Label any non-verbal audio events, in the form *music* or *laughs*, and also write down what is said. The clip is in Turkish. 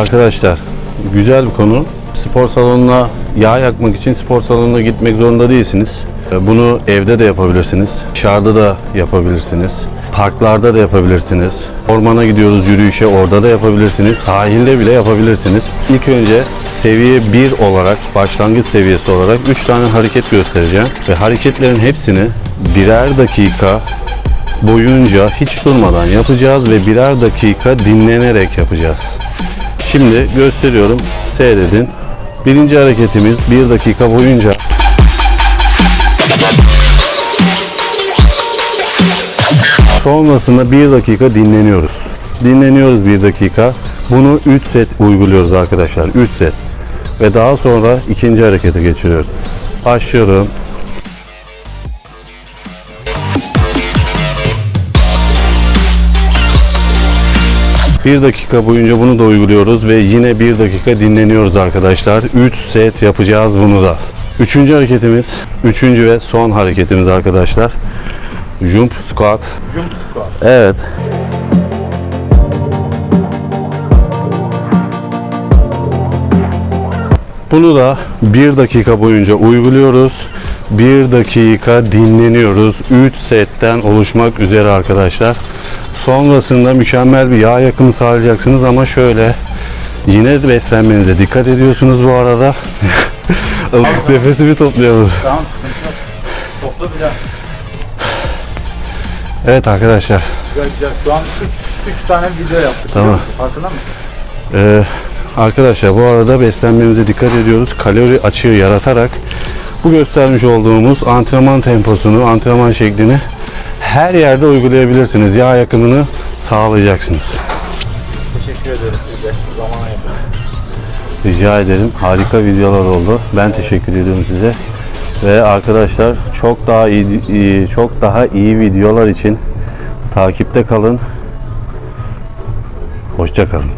Arkadaşlar güzel bir konu. Spor salonuna yağ yakmak için spor salonuna gitmek zorunda değilsiniz. Bunu evde de yapabilirsiniz. Dışarıda da yapabilirsiniz. Parklarda da yapabilirsiniz. Ormana gidiyoruz yürüyüşe orada da yapabilirsiniz. Sahilde bile yapabilirsiniz. İlk önce seviye 1 olarak başlangıç seviyesi olarak 3 tane hareket göstereceğim. Ve hareketlerin hepsini birer dakika boyunca hiç durmadan yapacağız ve birer dakika dinlenerek yapacağız. Şimdi gösteriyorum. Seyredin. Birinci hareketimiz bir dakika boyunca Sonrasında bir dakika dinleniyoruz. Dinleniyoruz bir dakika. Bunu 3 set uyguluyoruz arkadaşlar. 3 set. Ve daha sonra ikinci harekete geçiriyoruz. Başlıyorum. Bir dakika boyunca bunu da uyguluyoruz ve yine bir dakika dinleniyoruz arkadaşlar. 3 set yapacağız bunu da. Üçüncü hareketimiz, üçüncü ve son hareketimiz arkadaşlar. Jump squat. Jump squat. Evet. Bunu da bir dakika boyunca uyguluyoruz. Bir dakika dinleniyoruz. 3 setten oluşmak üzere arkadaşlar. Sonrasında mükemmel bir yağ yakımı sağlayacaksınız ama şöyle yine de beslenmenize dikkat ediyorsunuz bu arada. *laughs* Nefesimi toplayalım. Tamam sıkıntı yok. Topla bir daha. Evet arkadaşlar. Güzel güzel. Şu an 3 tane video yaptık. Tamam. Farkında mısın? Ee, arkadaşlar bu arada beslenmemize dikkat ediyoruz. Kalori açığı yaratarak bu göstermiş olduğumuz antrenman temposunu, antrenman şeklini her yerde uygulayabilirsiniz. Yağ yakımını sağlayacaksınız. Teşekkür ederiz size. Zamana yapıyoruz. Rica ederim. Harika videolar oldu. Ben teşekkür ediyorum size. Ve arkadaşlar çok daha iyi- çok daha iyi videolar için takipte kalın. Hoşça kalın.